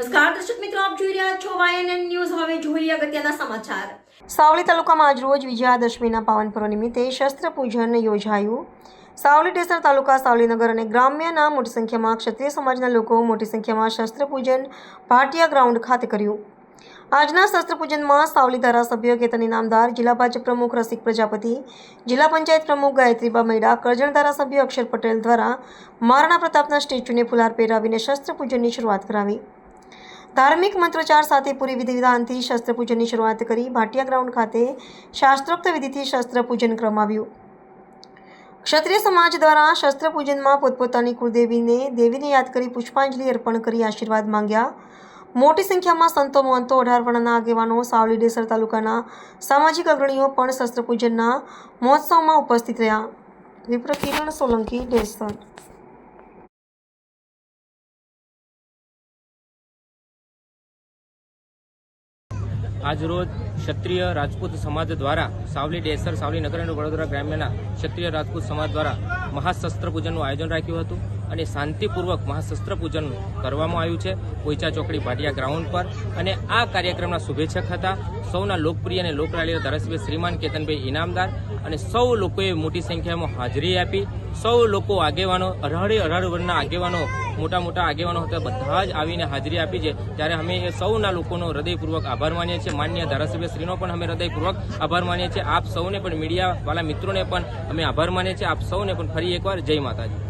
નમસ્કાર, દર્શક મિત્રો, આપ જોઈ રહ્યા છો વાયએનએન ન્યૂઝ હવે જોઈએ અગત્યના સમાચાર. સાવલી તાલુકામાં આજરોજ વિજયાદશમીના પાવન પર્વ નિમિત્તે શસ્ત્ર પૂજન યોજાયું. સાવલી ડેસર તાલુકા, સાવલીનગર અને ગ્રામ્યના મોટી સંખ્યામાં ક્ષત્રિય સમાજના લોકો મોટી સંખ્યામાં શસ્ત્ર પૂજન ભાટિયા ગ્રાઉન્ડ ખાતે કર્યું. આજના શસ્ત્ર પૂજનમાં સાવલી ધારાસભ્ય કેતન ઇનામદાર જિલ્લા ભાજપ પ્રમુખ રસિક પ્રજાપતિ, જિલ્લા પંચાયત પ્રમુખ ગાયત્રીબા મૈડા, કરજણ ધારાસભ્ય અક્ષર પટેલ દ્વારા મહારાણા પ્રતાપના સ્ટેચ્યુને ફુલાર પહેરાવીને શસ્ત્ર પૂજનની શરૂઆત કરાવી. ધાર્મિક મંત્રોચ્ચાર સાથે પૂરી વિધિ વિધાનથી શસ્ત્ર પૂજનની શરૂઆત કરી ભાટિયા ગ્રાઉન્ડ ખાતે શાસ્ત્રોક્ત વિધિથી શસ્ત્ર પૂજન આવ્યું ક્ષત્રિય સમાજ દ્વારા શસ્ત્ર પૂજનમાં પોતપોતાની કુળદેવીને દેવીને યાદ કરી પુષ્પાંજલિ અર્પણ કરી આશીર્વાદ માંગ્યા. મોટી સંખ્યામાં સંતો, મહંતો અઢાર વર્ણના આગેવાનો, સાવલી ડેસર તાલુકાના સામાજિક અગ્રણીઓ પણ શસ્ત્ર પૂજનના મહોત્સવમાં ઉપસ્થિત રહ્યા. વિપ્ર કિરણ સોલંકી, ડેસર આજરોજ ક્ષત્રિય રાજપૂત સમાજ દ્વારા સાવલી ડેસર, સાવલી નગર અને વડોદરા ગ્રામ્યના ક્ષત્રિય રાજપૂત સમાજ દ્વારા મહાશસ્ત્ર પૂજનનું આયોજન રાખ્યું હતું. અને શાંતિપૂર્વક મહાશસ્ત્ર પૂજન કરવામાં આવ્યું છે. પોઈચા ચોકડી ભાટિયા ગ્રાઉન્ડ પર. અને આ કાર્યક્રમના શુભેચ્છક હતા સૌના લોકપ્રિય અને લોકરાળીઓ ધારાસભ્ય શ્રીમાન કેતનભાઈ ઇનામદાર અને સૌ લોકોએ મોટી સંખ્યામાં હાજરી આપી. સૌ લોકો આગેવાનો, અઢારે અઢાર વર્ષના આગેવાનો મોટા મોટા આગેવાનો હતા, બધા જ આવીને હાજરી આપી છે. ત્યારે અમે એ સૌના લોકોનો હૃદયપૂર્વક આભાર માનીએ છીએ. માન્ય ધારાસભ્ય શ્રીનો પણ અમે હૃદયપૂર્વક આભાર માનીએ છીએ. આપ સૌને પણ મીડિયાવાળા મિત્રોને પણ અમે આભાર માનીએ છીએ. આપ સૌને પણ ફરી એકવાર જય માતાજી.